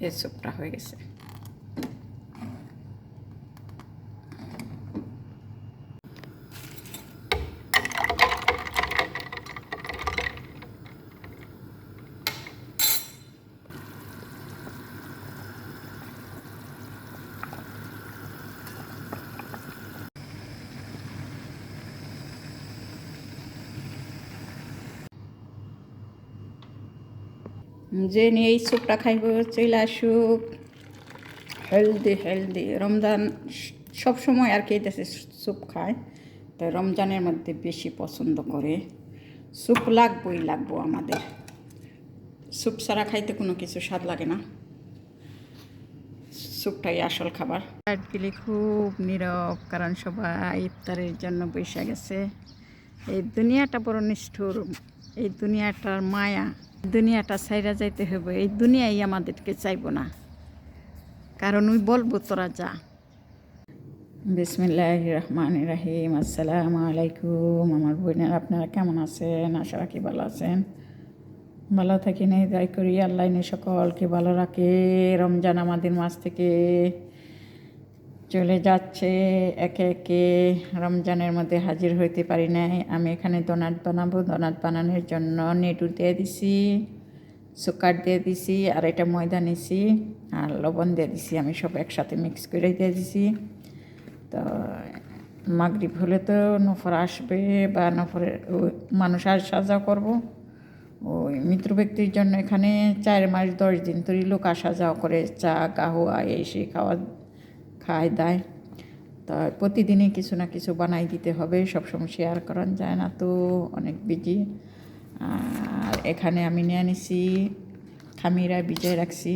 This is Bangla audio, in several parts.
এই স্যুপটা হয়ে গেছে যে নিয়ে এই স্যুপটা খাইব চলে আসুক হেলদি হেলদি। রমজান সব সময় আর কি দেশে স্যুপ খায়, তো রমজানের মধ্যে বেশি পছন্দ করে। স্যুপ লাগবই লাগবো আমাদের। স্যুপ ছাড়া খাইতে কোনো কিছু স্বাদ লাগে না। স্যুপটাই আসল খাবার। গেলে খুব নীরব, কারণ সবাই ইফতারের জন্য বসে গেছে। এই দুনিয়াটা বড় নিষ্ঠুর, এই দুনিয়াটার মায়া। দুনিয়াটা ছাইরা যাইতে হবে এই দুনিয়াই আমাদেরকে চাইব না। কারণ ওই বলব তোরা যা। বিসমিল্লাহ রহমান রাহিম, আসসালাম আলাইকুম। আমার বোনের আপনারা কেমন আছেন? আশা রাখি ভালো আছেন। ভালো থাকি নেই দায় করি আল্লাহ সকলকে ভালো রাখে। রমজান আমাদের মাস থেকে চলে যাচ্ছে, একে একে রমজানের মধ্যে হাজির হইতে পারি নাই। আমি এখানে দোনাট বানাবো, দোনাট বানানোর জন্য নেটু দিয়ে দিছি, সুকার দিয়ে দিছি, আর এটা ময়দা নিছি, আর লবণ দিয়ে দিছি। আমি সব একসাথে মিক্স করে দিয়ে দিছি। তো মাগরিব হলে তো নফর আসবে বা নফরের মানুষ আর সাজা করব। ওই মৃত্যু ব্যক্তির জন্য এখানে চার মাস দশ দিন ধরে লোক আসা যাওয়া করে, চা কাহুয়া এই সেই খাওয়া খায় দায় তা প্রতিদিনই কিছু না কিছু বানাই দিতে হবে, সবসময় শেয়ার করান যায় না তো, অনেক বিজি আর এখানে আমি নিয়ে নিছি খামিরা ভিজায় রাখছি।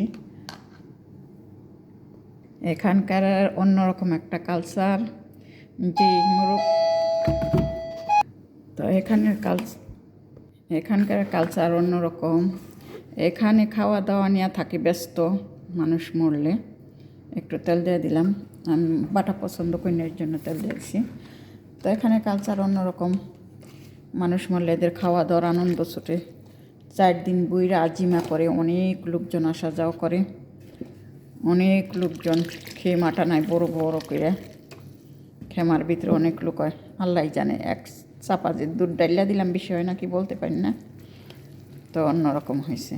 এখানকার অন্যরকম একটা কালচার যে মোরগ তো এখানের কালচ এখানকার কালচার অন্যরকম। এখানে খাওয়া দাওয়া নিয়ে থাকি ব্যস্ত, মানুষ মরলে। তেল দিয়ে দিলাম। আমি বাটা পছন্দ করি জন্য তেল দিয়েছি তো এখানে কালচার অন্যরকম। মানুষ মরলে এদের খাওয়া দাওয়ার আনন্দ ছুটে। চার দিন বইরা আজিমা করে অনেক লোকজন আসা যাওয়া করে। অনেক লোকজন খেয়ে মাটা নাই, বড় বড় করে খেমার ভিতরে অনেক লোক হয়। আল্লাহ জানে, এক চাপা যে দুধ ডাইলা দিলাম, বেশি হয় নাকি বলতে পারি না। তো অন্যরকম হয়েছে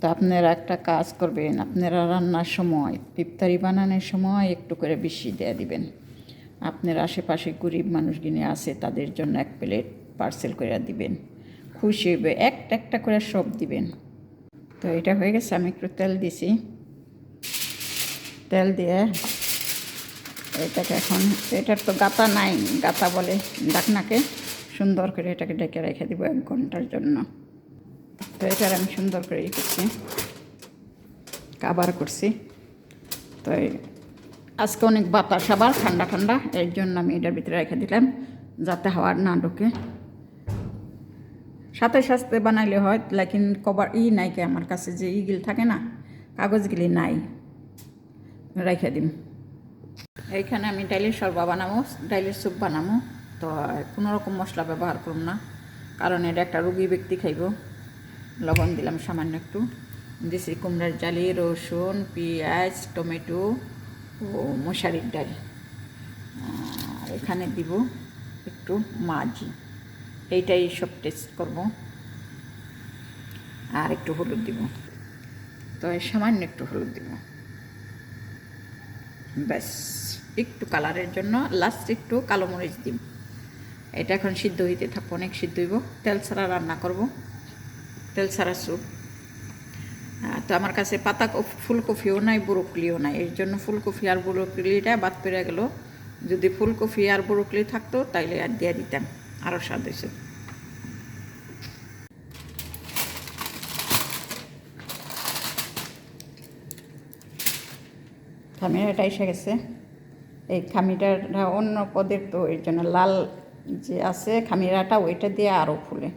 তো আপনারা একটা কাজ করবেন, আপনারা রান্নার সময়, ইফতারি বানানোর সময় একটু করে বেশি দিয়ে দিবেন। আপনার আশেপাশে গরিব মানুষগুলি আছে, তাদের জন্য এক প্লেট পার্সেল করে দিবেন। খুশি হইবে, একটা একটা করে সব দিবেন। তো এটা হয়ে গেছে, আমি একটু তেল দিছি। তেল দিয়ে এটাকে এখন, এটার তো গাতা নাই, গাতা বলে ডাকনাকে সুন্দর করে এটাকে ডেকে রেখে দিব এক ঘণ্টার জন্য। তো এটার আমি সুন্দর করে ই করছি। কাবার করছি। তো আজকে অনেক বাতাস আবার, ঠান্ডা ঠান্ডা, এর জন্য আমি এটার ভিতরে রেখে দিলাম, যাতে হাওয়ার না ঢুকে। সাথে সাথে বানাইলে হয়, লেকিন কবার ই নাই কে আমার কাছে, যে ইগিল থাকে না কাগজগুলি নাই। রেখে দিম। এইখানে আমি ডাইলের সরবা বানাবো, ডাইলের স্যুপ বানাবো, তো কোনো রকম মশলা ব্যবহার করব না, কারণ এটা একটা রুগী ব্যক্তি খাইব। লবণ দিলাম সামান্য একটু। দিছি কুমড়ার জালি, রসুন, পেঁয়াজ, টমেটো ও মশারির ডাল। এখানে দিব একটু মাঝি এইটাই সব টেস্ট করব। আর একটু হলুদ দিব। তো সামান্য একটু হলুদ দিব। ব্যাস, একটু কালারের জন্য লাস্ট একটু কালো মরিচ দিব এটা এখন সিদ্ধ হইতে থাকব, অনেক সিদ্ধ হইব। তেল ছাড়া রান্না করব। তেল ছাড়া স্যুপ তো আমার কাছে পাতা ফুলকপিও নাই, ব্রোকলিও নাই। এর জন্য ফুলকপি আর ব্রোকলিটা বাদ পেরে গেল। যদি ফুলকপি আর ব্রোকলি থাকতো, তাইলে আর দিয়ে দিতাম। আরও স্বাদ হয়েছে খামিরাটা এসে গেছে। এই খামিরাটা অন্য পদের তো, এর জন্য লাল যে আছে, খামিরাটা ওইটা দিয়ে আরও ফুলে।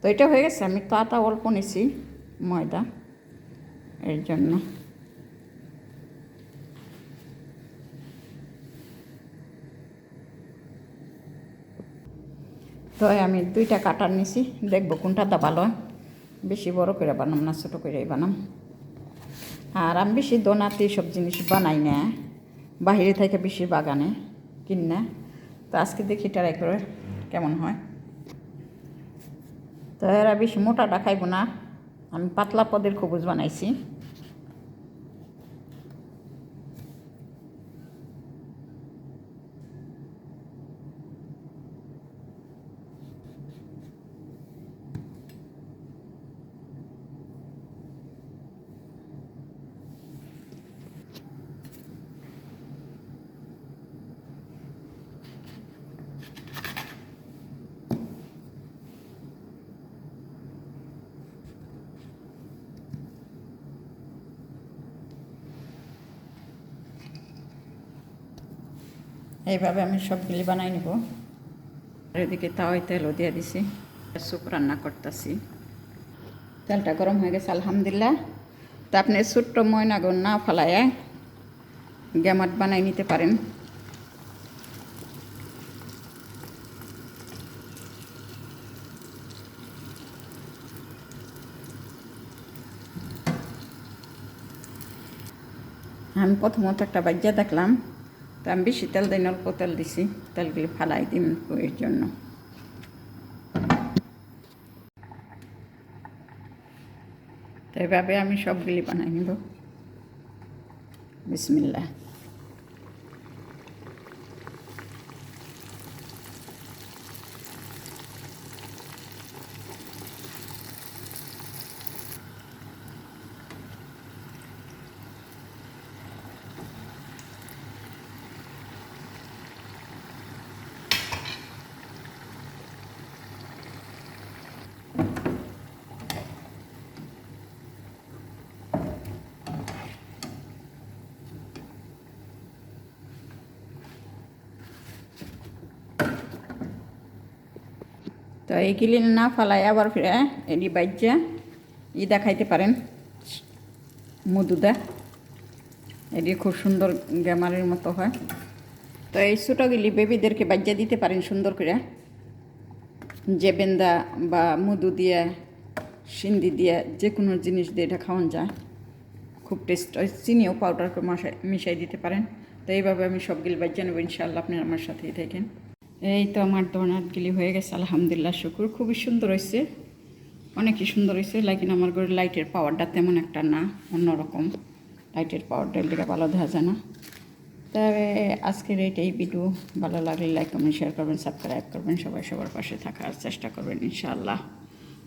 তো এটা হয়ে গেছে, আমি তো আটা অল্প নিছি ময়দা এর জন্য। তো আমি দুইটা কাটার নিছি, দেখব কোনটা দা ভালো বেশি বড় করে বানাম না, ছোটো করেই বানাম। আর আমি বেশি দোনাতে সব জিনিস বানাই না বাহিরে থেকে বেশি বাগানে কিন। না তো আজকে দেখি ট্রাই করে কেমন হয়। তো এরা বেশি মোটাটা খাইব না। আমি পাতলা পদের খবুজ বানাইছি। এইভাবে আমি সবগুলি বানাই নিব। এদিকে তাওয়াই তেলও দিয়ে দিছি স্যুপ রান্না করতেছি। তেলটা গরম হয়ে গেছে, আলহামদুলিল্লাহ। তা আপনি ছোট্ট ময়নাগুন না ফেলায় গ্যামাট বানাই নিতে পারেন। আমি প্রথমত একটা বাজ্যা দেখলাম। তো আমি বেশি তেল দিই অল্প তেল দিছি। তেলগুলি ফালাই দিন এর জন্য। তো এভাবে আমি সবগুলি বানাই নিব। বিসমিল্লা তো এইগুলি না ফালাই আবার ফিরে এটি বাজ্যা ই দেখাইতে পারেন। মধুদা এটি খুব সুন্দর গ্যামারের মতো হয়। তো এই ছোটোগুলি বেবিদেরকে বাজ্যা দিতে পারেন সুন্দর করে। যে বেন্দা বা মধু দিয়ে, সিন্দি দিয়ে যে কোনো জিনিস দিয়ে এটা খাওয়ান যায়। খুব টেস্ট হয় চিনিও পাউডার করে মশাই মিশাই দিতে পারেন। তো এইভাবে আমি সবগুলি বাজ্যা নেব, ইনশাআল্লাহ আপনি আমার সাথেই থাকেন। এই তো আমার দোনাটগুলি হয়ে গেছে, আলহামদুলিল্লাহ, শুকুর। খুবই সুন্দর হয়েছে অনেকই সুন্দর হয়েছে লাইকিন আমার ঘরে লাইটের পাওয়ারটা তেমন একটা না, অন্যরকম। লাইটের পাওয়ারটা দিকে ভালো দেখা যায় না। তবে আজকের এইটাই ভিডিও ভালো লাগলে লাইক কমেন্ট শেয়ার করবেন সাবস্ক্রাইব করবেন, সবাই সবার পাশে থাকার চেষ্টা করবেন, ইনশাআল্লাহ।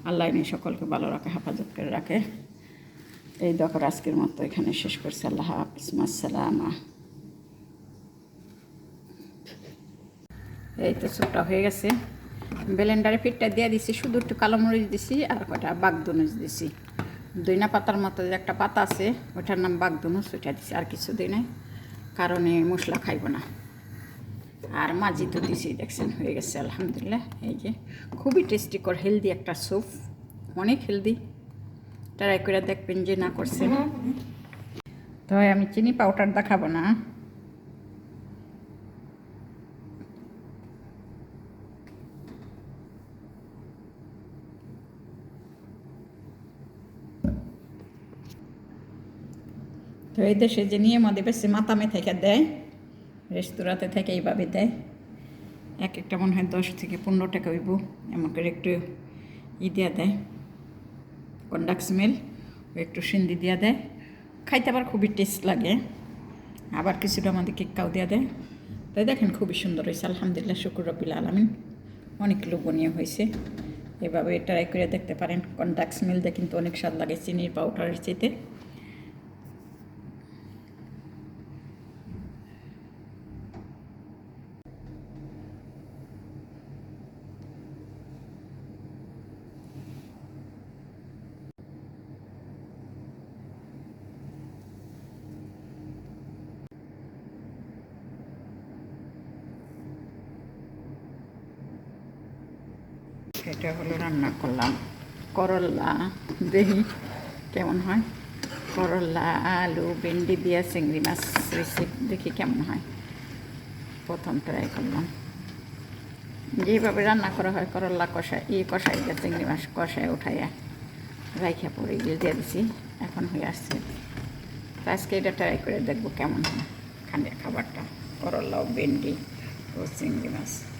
আল্লাহ নিয়ে সকলকে ভালো রাখে, হেফাজত করে রাখে। এই দখর আজকের মতো এখানে শেষ করছি। আল্লাহ হাফিজ মাসালামা এই তো সুপটা হয়ে গেছে। ব্লেন্ডারে ফিটটা দিয়ে দিছি শুধু একটু কালো মরিচ দিছি আর কটা বাগদনুজ দিছি। দইনা পাতার মতো যে একটা পাতা আছে ওটার নাম বাগদনুজ ওইটা দিছি আর কিছু দিই নাই কারণ এই মশলা খাইব না। আর মাঝি তো দিছি দেখছেন হয়ে গেছে আলহামদুলিল্লাহ এই যে। খুবই টেস্টি কর হেলদি একটা স্যুপ অনেক হেলদি ট্রাই করে দেখবেন যে না করছেন। তো আমি চিনি পাউডার দেখাবো না। এই দেশে যে নিয়ম বেশি মাতামে থেকে দেয়, রেস্তোরাঁতে থেকে এইভাবে দেয়। এক একটা মনে হয় দশ থেকে পনেরো টাকা হইব, এমন করে একটু ই দেওয়া দেয়। কন্ডাক্ট মিল একটু সিন্দি দেওয়া দেয়। খাইতে আবার খুবই টেস্ট লাগে। আবার কিছুটা আমাদের কেকাও দেওয়া দেয়। তাই দেখেন খুবই সুন্দর হয়েছে, আলহামদুলিল্লাহ, শুকুর রবিল আলমিন। অনেক লোভনীয় হয়েছে। এভাবে ট্রাই করে দেখতে পারেন। কন্ডাক্ট মিল দিয়ে কিন্তু অনেক স্বাদ লাগে, চিনির পাউডারের চেতে এটা হলো রান্না করলাম। করল্লা দেখি কেমন হয়। করল্লা আলু, ভেন্ডি দিয়া চিংড়ি মাছ রেসিপি দেখি কেমন হয়। প্রথম ট্রাই করলাম। যেভাবে রান্না করা হয় করল্লা কষায়, ই কষাই দিয়ে চিংড়ি মাছ কষায় উঠাইয়া রাইখা পরে গিয়ে দিয়ে দিছি। এখন হয়ে আসছে। আজকে এটা ট্রাই করে দেখব কেমন হয়। খানে খাবারটা করল্লা ভেন্ডি ও চিংড়ি মাছ।